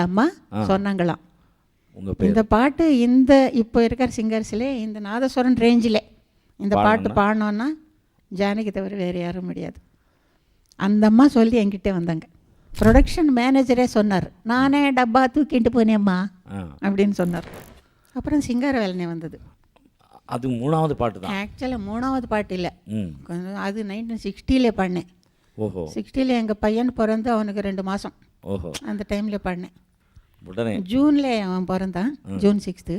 B லீலாம்மா சொன்னாங்களாம். இந்த பாட்டு இந்த இப்போ இருக்கிற சிங்கர்ஸ்லே இந்த நாதஸ்வரன் ரேஞ்சில் இந்த பாட்டு பாடினோன்னா ஜானகி தவிர வேறு யாரும் முடியாது. அந்த அம்மா சொல்லி என்கிட்ட வந்தாங்க. ப்ரொடக்ஷன் மேனேஜரே சொன்னார் நானே டப்பா தூக்கிட்டு போனேம்மா. அப்படின்னு சொன்னார். அப்புறம் சிங்கார வேலனே வந்தது. அது மூணாவது பாட்டு தான் ஆக்சுவலாக மூணாவது பாட்டு இல்லை. அது நைன்டீன் சிக்ஸ்டியில் பாடினேன். ஓஹோ. சிக்ஸ்டியில் எங்கள் பையன் பிறந்து அவனுக்கு ரெண்டு மாதம் ஓஹோ. அந்த டைமில் பாடினேன். உடனே. ஜூனில் அவன் பிறந்தான். ஜூன் சிக்ஸ்த்து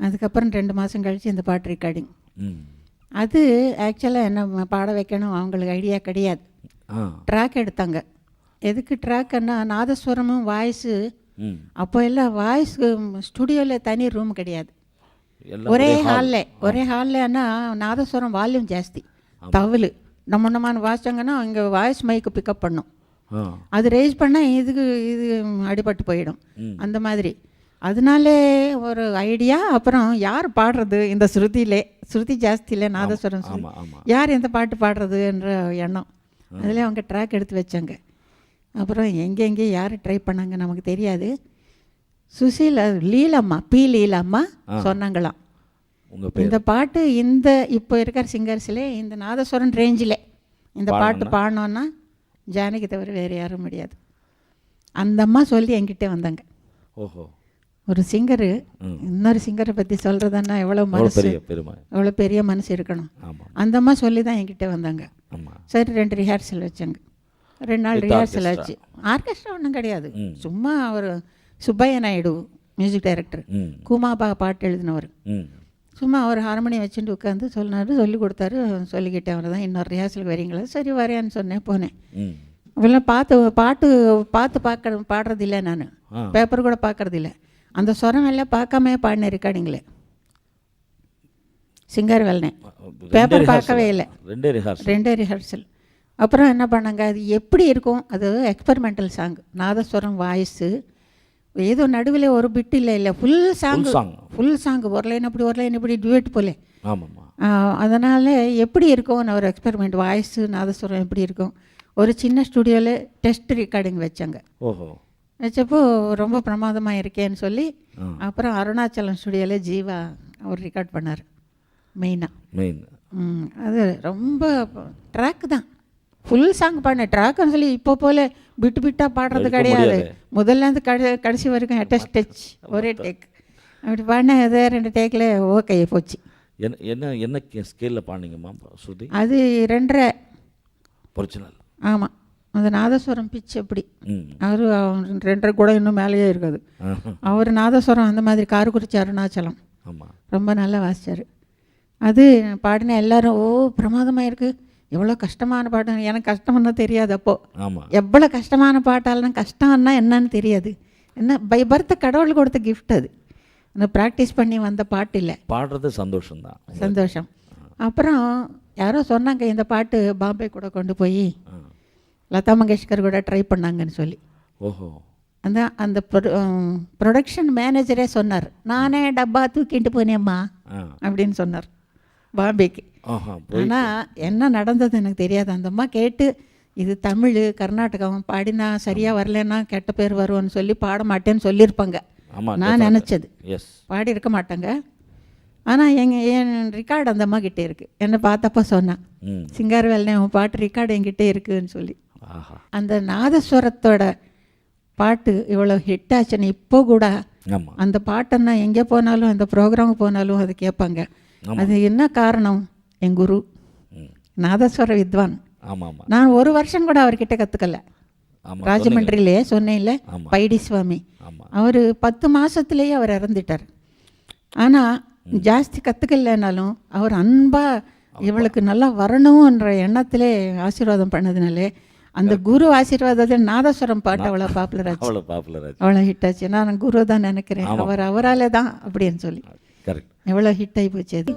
அதுக்கப்புறம் ரெண்டு மாதம் கழித்து இந்த பாட்டு ரெக்கார்டிங் அது ஆக்சுவலாக என்ன பாட வைக்கணும் அவங்களுக்கு ஐடியா கிடையாது. ட்ராக் எடுத்தாங்க. எதுக்கு ட்ராக்குன்னா நாதஸ்வரமும் வாய்ஸு அப்போ எல்லாம் வாய்ஸ் ஸ்டுடியோவில் தனி ரூம் கிடையாது. ஒரே ஹாலில் ஒரே ஹாலில்னா நாதஸ்வரம் வால்யூம் ஜாஸ்தி. தவளு நம்ம நம்மான வாசிச்சாங்கன்னா இங்கே வாய்ஸ் மைக்கு பிக்கப் பண்ணும். அது ரேஸ் பண்ணால் இதுக்கு இது அடிபட்டு போயிடும். அந்த மாதிரி. அதனாலே ஒரு ஐடியா அப்புறம் யார் பாடுறது இந்த ஸ்ருதியிலே? ஸ்ருதி ஜாஸ்தியிலே நாதஸ்வரம் யார் எந்த பாட்டு பாடுறதுன்ற எண்ணம். அதில் அவங்க ட்ராக் எடுத்து வச்சாங்க. அப்புறம் எங்கே எங்கே யார் ட்ரை பண்ணாங்க நமக்கு தெரியாது. சுசீலா லீலாம்மா பி லீலாம்மா சொன்னாங்களாம். இந்த பாட்டு இந்த இப்போ இருக்கிற சிங்கர்ஸ்லே இந்த நாதஸ்வரன் ரேஞ்சில் இந்த பாட்டு பாடினோன்னா ஜானகி தவிர வேறு யாரும் முடியாது. அந்த அம்மா சொல்லி என்கிட்ட வந்தாங்க. ஓஹோ. ஒரு சிங்கரு. இன்னொரு சிங்கரை பற்றி சொல்கிறதுன்னா எவ்வளோ மனசு? எவ்வளோ பெரிய மனசு இருக்கணும். அந்த அம்மா சொல்லி தான் என்கிட்ட வந்தாங்க. சரி ரெண்டு ரிஹர்சல் வச்சாங்க. ரெண்டு நாள் ரிஹர்சல். ஆச்சு. ஆர்கெஸ்ட்ரா ஒன்றும் கிடையாது. சும்மா அவர் சுப்பைய நாயுடு மியூசிக் டைரக்டர் கூமாபா பாட்டு எழுதினவர். சும்மா அவர் ஹார்மோனி வச்சுட்டு உட்காந்து சொன்னார் சொல்லி கொடுத்தாரு சொல்லிக்கிட்டேன் அவர் தான் இன்னொரு ரிஹர்சலுக்கு வரீங்களா? சரி வரேன்னு சொன்னேன் போனேன். இவெல்லாம் பார்த்து பாட்டு பார்த்து பார்க்க பாடுறது இல்லை நான் பேப்பர் கூட பார்க்கறது இல்லை அந்த ஸ்வரம் எல்லாம் பார்க்காம பாடினேன் ரெக்கார்டிங்கில் சிங்கர் ரெண்டே பேப்பர். பார்க்கவே இல்லை. ரெண்டே ரிஹார்சல் ரெண்டே ரிஹர்சல் அப்புறம் என்ன பண்ணாங்க? அது எப்படி இருக்கும்? அது எக்ஸ்பெரிமெண்டல் சாங் நாதஸ்வரம் வாய்ஸு ஏதோ நடுவில் ஒரு பிட் இல்லை இல்லை. Full song. ஃபுல் சாங் ஒரு லைன் அப்படி ஒரு லைன் இப்படி டுவேட் போல. அதனால் எப்படி இருக்கும்னு ஒரு எக்ஸ்பெரிமெண்ட் வாய்ஸு நாதஸ்வரம் எப்படி இருக்கும்? ஒரு சின்ன ஸ்டுடியோவில் டெஸ்ட் ரெக்கார்டிங் வச்சாங்க. ஓஹோ. வச்சப்போ ரொம்ப பிரமாதமாக இருக்கேன்னு சொல்லி அப்புறம் அருணாச்சலம் ஸ்டுடியோவில் ஜீவா அவர் ரெக்கார்ட் பண்ணார். மெயினாக மெயின் அது ரொம்ப ட்ராக் தான். ஃபுல் சாங் பாடின ட்ராக்னு சொல்லி இப்போ போல விட்டு விட்டா பாடுறது கிடையாது. முதல்ல இருந்து கடை கடைசி வரைக்கும் அட்டச் டச் ஒரே டேக் அப்படி பாடின அதே ரெண்டு டேக்கில் ஓகே போச்சு. என்ன என்ன என்ன ஸ்கேலில் பாடினீங்கம்மா ஸ்ருதி? அது ரெண்டரை. ஒரிஜினல் ஆமாம் அந்த நாதஸ்வரம் பிச் அப்படி. அவர் ரெண்டரை கூட இன்னும் மேலேயே இருக்காது. அவர் நாதஸ்வரம் அந்த மாதிரி காரக்குறிச்சி அருணாச்சலம் ரொம்ப நல்லா வாசிச்சார். அது பாடின எல்லாரும் ஓ பிரமாதமாக இருக்குது எவ்வளோ கஷ்டமான பாட்டு எனக்கு கஷ்டம்னா தெரியாது அப்போது ஆமாம் எவ்வளோ கஷ்டமான பாட்டாலும் கஷ்டம்னா என்னன்னு தெரியாது. என்ன பை பர்த் கடவுள் கொடுத்த கிஃப்ட் அது. நான் ப்ராக்டிஸ் பண்ணி வந்த பாட்டு இல்லை பாடுறது சந்தோஷம்தான். சந்தோஷம். அப்புறம் யாரோ சொன்னாங்க இந்த பாட்டு பாம்பே கூட கொண்டு போய். லதா மங்கேஷ்கர் கூட ட்ரை பண்ணாங்கன்னு சொல்லி. ஓஹோ. அந்த அந்த ப்ரொடக்ஷன் மேனேஜரே சொன்னார் நானே டப்பா தூக்கிட்டு போனேம்மா. அப்படின்னு சொன்னார். பாம்பேக்கு. ஆனால் என்ன நடந்தது எனக்கு தெரியாது. அந்த அம்மா கேட்டு இது தமிழ் கர்நாடகம் பாடினா சரியாக வரலன்னா கெட்ட பேர் வரும்னு சொல்லி பாட மாட்டேன்னு சொல்லியிருப்பாங்க நான் நினச்சது. எஸ் பாடி இருக்க மாட்டாங்க. ஆனால் எங்கள் என் ரெக்கார்டு அந்த அம்மா கிட்டே இருக்குது என்னை பார்த்தப்ப சொன்னான் ம். சிங்கார் வேலனே உன் பாட்டு ரெக்கார்டு என்கிட்ட இருக்குன்னு சொல்லி. அந்த நாதஸ்வரத்தோட பாட்டு இவ்வளோ ஹிட் ஆச்சுன்னு இப்போ கூட அந்த பாட்டை எங்கே போனாலும் அந்த ப்ரோக்ராமுக்கு போனாலும் அது கேட்பாங்க. அது என்ன காரணம்? என் குரு. நாதஸ்வர வித்வான். நான் ஒரு வருஷம் கூட அவர்கிட்ட கற்றுக்கல ராஜமன்றிலே சொன்னேன்ல. பைடி சுவாமி அவர் பத்து மாசத்திலேயே அவர் இறந்துட்டார். ஆனால் ஜாஸ்தி கற்றுக்கலனாலும் அவர் அன்பாக இவளுக்கு நல்லா வரணுன்ற எண்ணத்திலே ஆசீர்வாதம் பண்ணதுனாலே அந்த குரு ஆசீர்வாதத்தில் நாதஸ்வரம் பாட்டு அவ்வளோ பாப்புலர் ஆச்சு அவ்வளோ பாப்புலர் ஆச்சு அவ்வளோ ஹிட் ஆச்சு. நான் குரு தான் நினைக்கிறேன். அவர் அவராலே தான் அப்படின்னு சொல்லி. எவ்வளோ ஹிட் ஆகி போச்சு அது.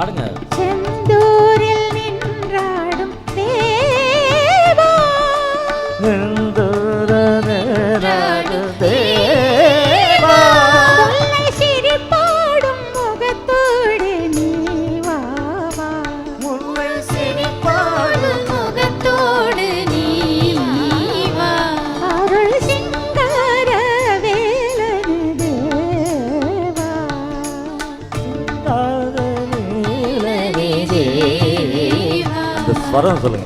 பாடுங்க அந்த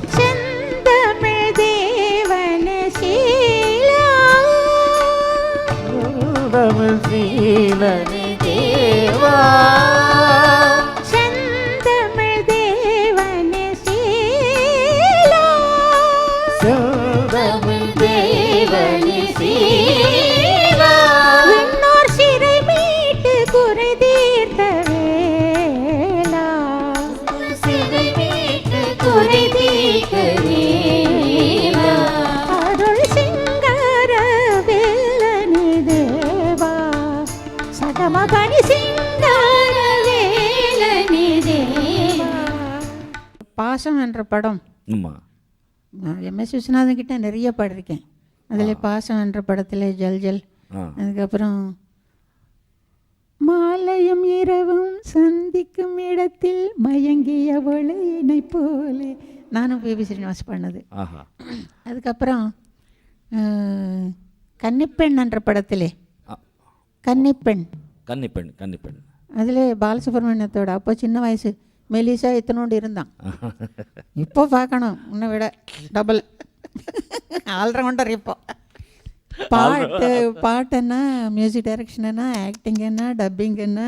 பாசம் என்ற படம். ஆமா. எம்எஸ் விஸ்வநாதன் கிட்ட நிறைய பாடிருக்கேன். அதில் பாசம் என்ற படத்தில் ஜல் ஜல். அதுக்கப்புறம் மாலையும் இரவும் சந்திக்கும் இடத்தில் மயங்கியவளை இணை போலே. நானும் பேபி ஸ்ரீனிவாஸ் பண்ணது அதுக்கப்புறம் கன்னிப்பெண் என்ற படத்திலே. கன்னிப்பெண். கன்னிப்பெண் கன்னிப்பெண். அதில் பாலசுப்ரமணியத்தோட அப்போ சின்ன வயசு மெலிசா இத்தனோண்டு இருந்தான். இப்போ பார்க்கணும். உன்னை விட டபுள் ஆல்ரவுண்டர் இப்போ. பாட்டு பாட்டுன்னா மியூசிக் டைரக்ஷன் என்ன ஆக்டிங் என்ன டப்பிங் என்ன.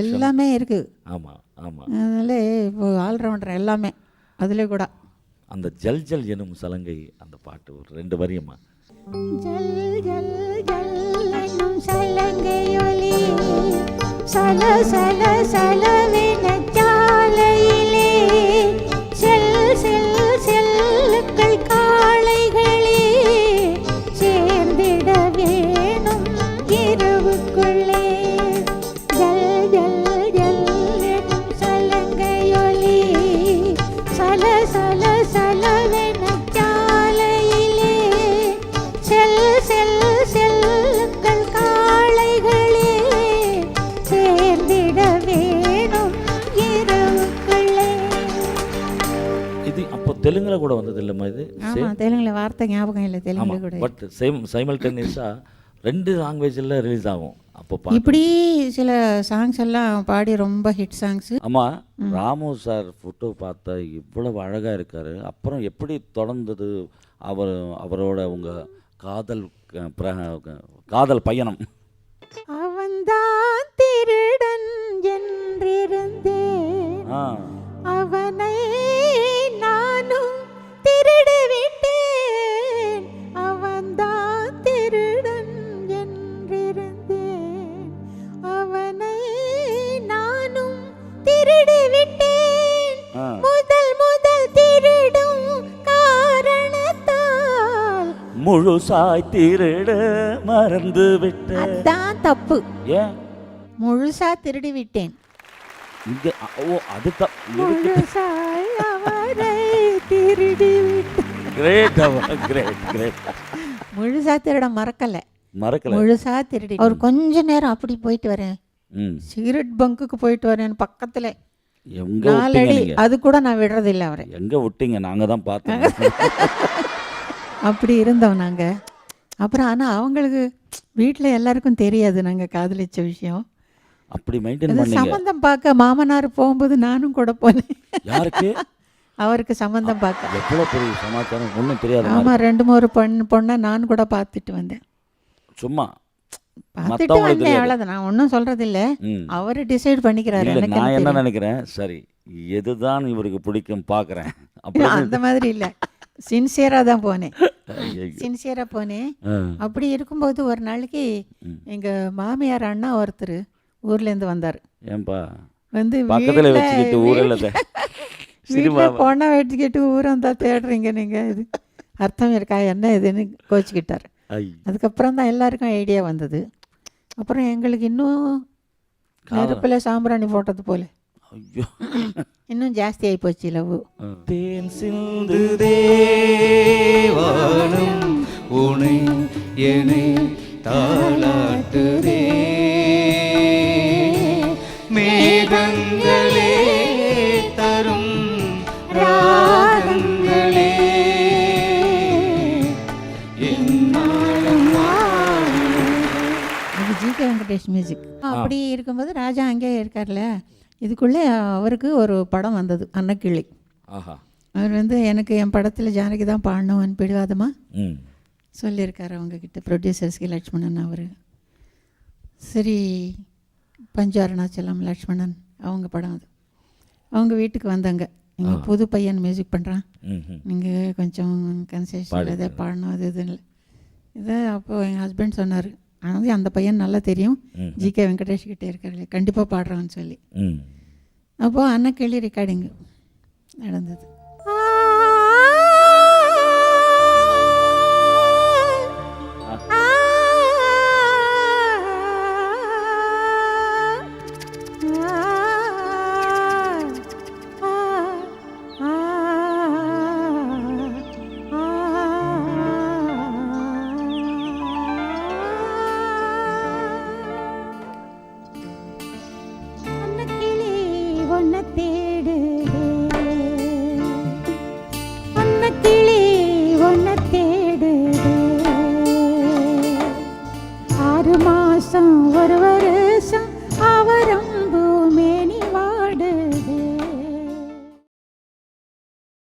எல்லாமே இருக்குது ஆமா ஆமா. அதில் இப்போ ஆல்ரவுண்டர் எல்லாமே. அதில் கூட. அந்த ஜல் ஜல் எனும் சலங்கை அந்த பாட்டு ஒரு ரெண்டு வரியம்மா ஜல் ஜல் ஜல் என்னும் சலங்கையொலி சல சல சலவென இது அப்போ தெலுங்குல கூட வந்தது இல்லைம்மா இது ஆமாம் தெலுங்குல வார்த்தை ஞாபகம் இல்லை தெலுங்குல கூட. பட் சேம் சைமல்டேனியஸாக ரெண்டு லாங்குவேஜில் ரிலீஸ் ஆகும். அப்போ இப்படி சில சாங்ஸ் எல்லாம் பாடி ரொம்ப ஹிட் சாங்ஸ் ஆமா ராமு சார் ஃபோட்டோ பார்த்தா இவ்வளவு அழகா இருக்காரு. அப்புறம் எப்படி தொடர்ந்தது? அவர் அவரோட உங்க காதல் காதல் பயணம்? முழுசாய் திருட மறந்து விட்ட அதான் தப்பு. ஏன்? முழுசா திருடி விட்டேன் இங்க ஓ அது தான் முழுசாய் அவரை திருடி விட்டேன் கிரேட் கிரேட் கிரேட் முழுசா திருட மறக்கல. மறக்கல. முழுசா திருடி அவர் கொஞ்ச நேரம் அப்படி போயிட்டு வரேன். ம். சிகரெட் பங்குக்கு போயிட்டு வரேன் பக்கத்துல. எங்க விட்டீங்க நாலடி நீங்க? அது கூட நான் விடுறதில்லை அவரை. எங்க விட்டீங்க? நாங்க தான் பார்த்தோம். அப்படி இருந்தோம் நாங்க. அப்புறம் ஆனா அவங்களுக்கு வீட்ல எல்லாருக்கும் தெரியாது நாங்க காதலிச்ச விஷயம். அப்படி மெயின்டைன் பண்ணீங்க. சம்மந்தம் பார்க்க மாமனார் போகும்போது நானும் கூட போனேன். யாருக்கு? அவருக்கு சம்மந்தம் பார்க்க. எவ்வளவு பெரிய சமாச்சாரம்? ஒன்றும் தெரியாத ஆமா ரெண்டு மூணு பொண்ணு பொண்ணை நான் கூட பார்த்துட்டு வந்தேன். சும்மா. பார்த்துட்டு வந்தேன். அவ்வளோதான் நான் ஒன்றும் சொல்கிறது இல்லை ம். அவர் டிசைட் பண்ணிக்கிறாரு எனக்கு நான் என்ன. நினைக்கிறேன்? சரி எதுதான் இவருக்கு பிடிக்கும் பார்க்குறேன். அந்த மாதிரி இல்லை. சின்சியராக தான் போனேன். சின்சியராக போனேன். அப்படி இருக்கும்போது ஒரு நாளைக்கு. எங்கள் மாமியார் அண்ணா ஒருத்தர் ஊர்லேருந்து வந்தார். ஏன்பா? வந்து பக்கத்துல வச்சுக்கிட்டு ஊரில் சினிமா வீட்டில் பொண்ணை வெட்டிக்கிட்டு ஊரம் தான் தேடுறீங்க நீங்கள் இது அர்த்தம் இருக்கா? என்ன இதுன்னு கோச்சிக்கிட்டார். அதுக்கப்புறம் தான் எல்லாருக்கும் ஐடியா வந்தது. அப்புறம் எங்களுக்கு இன்னும் நெருப்பில் சாம்பிராணி போட்டது போல. ஐயோ. இன்னும் ஜாஸ்தி ஆகி போச்சு லவ். தேன் சிந்து தேவானம் உனை என்னை தாளாட்டுதே. மேகங்களே தரும் ராகங்களே. ஜி கே வெங்கடேஷ் மியூசிக் அப்படி இருக்கும்போது ராஜா அங்கேயே இருக்கார்ல? இதுக்குள்ளே அவருக்கு ஒரு படம் வந்தது அன்னக்கிளி ஆஹா. அவர் வந்து எனக்கு என் படத்தில் ஜானகி தான் பாடணும் பிடிவாதமா சொல்லியிருக்காரு அவங்கக்கிட்ட ப்ரொடியூசர்ஸ்க்கு லட்சுமணன் அவர். சரி பஞ்சு அருணாச்சலம் லட்சுமணன் அவங்க படம் அது. அவங்க வீட்டுக்கு வந்தாங்க. இங்கே புது பையன் மியூசிக் பண்ணுறான் நீங்கள் கொஞ்சம் கன்செஷன் எதை பாடணும் அது இதுன்னு. இதை அப்போ எங்கள் ஹஸ்பண்ட் சொன்னார். ஆனால் அந்த பையன் நல்லா தெரியும். ஜி கே வெங்கடேஷ் கிட்டே இருக்காரு கண்டிப்பாக பாடுறான்னு சொல்லி. அப்போது அன்னக்கிளி ரெக்கார்டிங்கு நடந்தது.